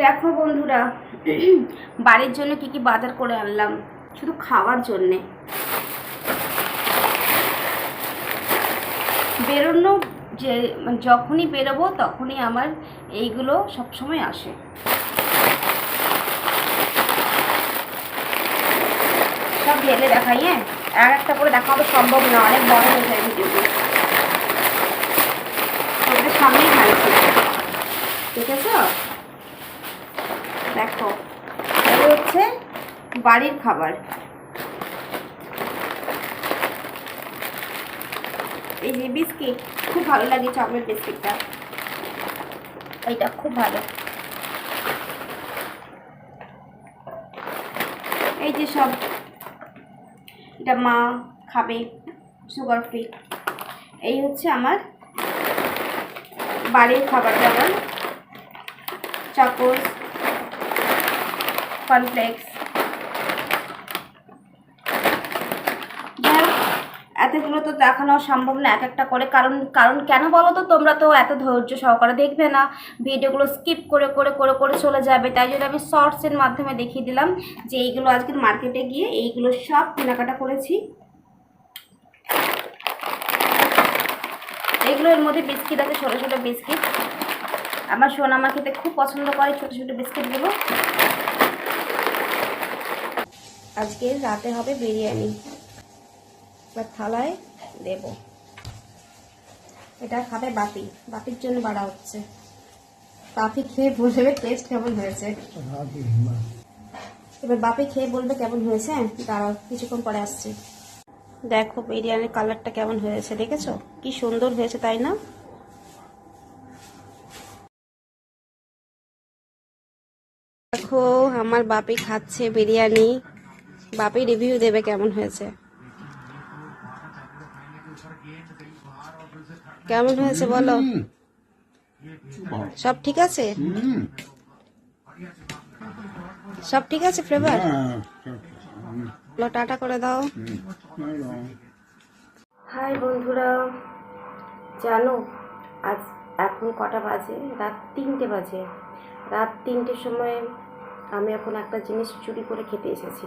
দেখো বন্ধুরা, বাড়ির জন্য কি কি বাজার করে আনলাম? শুধু খাওয়ার জন্যে। বেরোনো যে মানে যখনই বেরোবো তখনই আমার এইগুলো সবসময় আসে। সব ঢেলে দেখাই হ্যাঁ? এক একটা করে দেখাবো সম্ভব না, অনেক বড় হয়ে যায় ভিডিওগুলো সামনেই ঠিক আছে দেখো এগুলো হচ্ছে বাড়ির খাবার। এই যে বিস্কিট, খুব ভালো লাগে চকলেট বিস্কিটটা। এইটা খুব ভালো। এই যে সব, এটা মা খাবে সুগার ফ্রি এই হচ্ছে আমার বাড়ির খাবার দাবার চাকোস কর্নফ্লেক্স যাই এতগুলো তো দেখানো সম্ভব না এক একটা করে। কারণ কারণ কেন বলো তো? তোমরা তো এত ধৈর্য সহকারে দেখবে না। ভিডিওগুলো স্কিপ করে করে করে করে চলে যাবে। তাই জন্য আমি শর্টসের মাধ্যমে দেখিয়ে দিলাম যে এইগুলো আজকে মার্কেটে গিয়ে এইগুলো সব কেনাকাটা করেছি। এগুলো এর মধ্যে বিস্কিট আছে, ছোটো ছোটো বিস্কিট আমার সোনামা খেতে খুব পছন্দ করে ছোটো ছোটো বিস্কিটগুলো আজকে রাতে হবে বিরিয়ানি। এবার থালায় দেব। এটা খাবে বাপি। বাপির জন্য বাড়া হচ্ছে। বাপি খেয়ে বলবে টেস্ট কেমন হয়েছে। এবার বাপি খেয়ে বলবে কেমন হয়েছে। দাঁড়াও কিছুক্ষণ পরে আসছে। দেখো বিরিয়ানির কালারটা কেমন হয়েছে দেখেছ? কি সুন্দর হয়েছে তাই না? দেখো আমার বাপি খাচ্ছে বিরিয়ানি। বাপি রিভিউ দেবে কেমন হয়েছে? কেমন হয়েছে বলো? সব ঠিক আছে? সব ঠিক আছে ফ্লেভার টাটা করে দাও। হাই বন্ধুরা, জানো, আজ এখন কটা বাজে? রাত তিনটে বাজে। রাত তিনটের সময় আমি এখন একটা জিনিস চুরি করে খেতে এসেছি।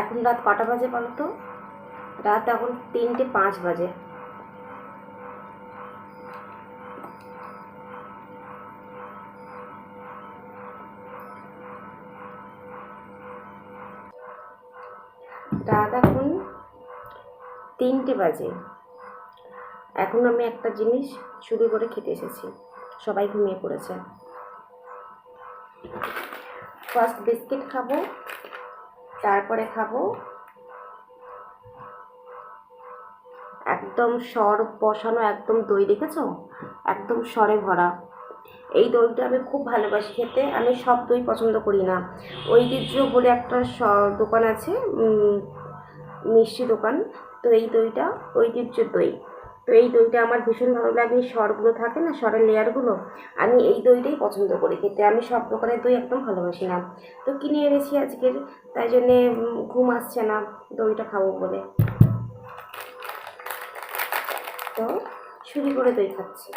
এখন রাত কটা বাজে বলো তো রাত এখন তিনটে পাঁচ বাজে। রাত এখন তিনটে বাজে। এখন আমি একটা জিনিস চুরি করে খেতে এসেছি। সবাই ঘুমিয়ে পড়েছে। ফার্স্ট বিস্কিট খাব। তারপরে খাব। একদম সর বসানো, একদম দই, দেখেছ? একদম সরে ভরা। এই দইটা আমি খুব ভালোবাসি খেতে। আমি সব দই পছন্দ করি না। ঐতিহ্য বলে একটা দোকান আছে মিষ্টি দোকান। তো এই দইটা ঐতিহ্যের দই। তো এই দইটা আমার ভীষণ ভালো লাগে এই সরগুলো থাকে না সরের লেয়ারগুলো, আমি এই দইটাই পছন্দ করি খেতে। আমি সব দোকানের দই একদম ভালোবাসি না। তো কিনে এনেছি আজকের, তাই জন্যে ঘুম আসছে না দইটা খাব বলে। তো শুরু করে দই খাচ্ছি।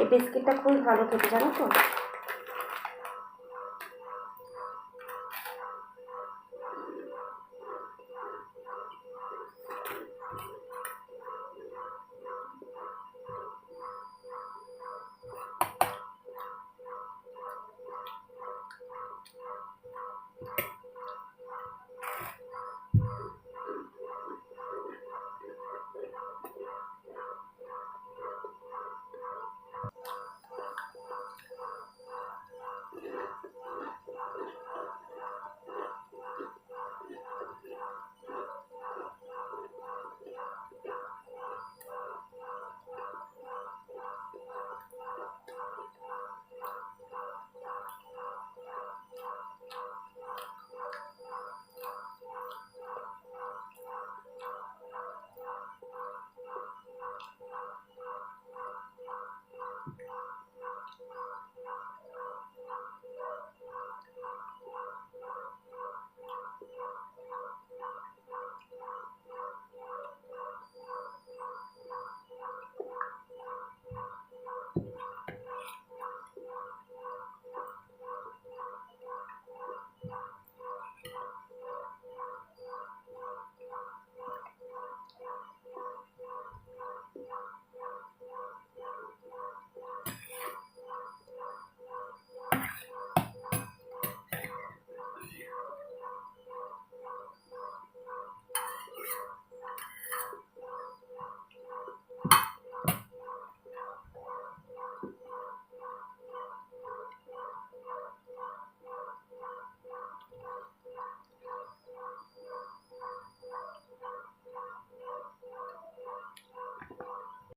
এই বিস্কিটটা খুবই ভালো খেতে, জানো তো?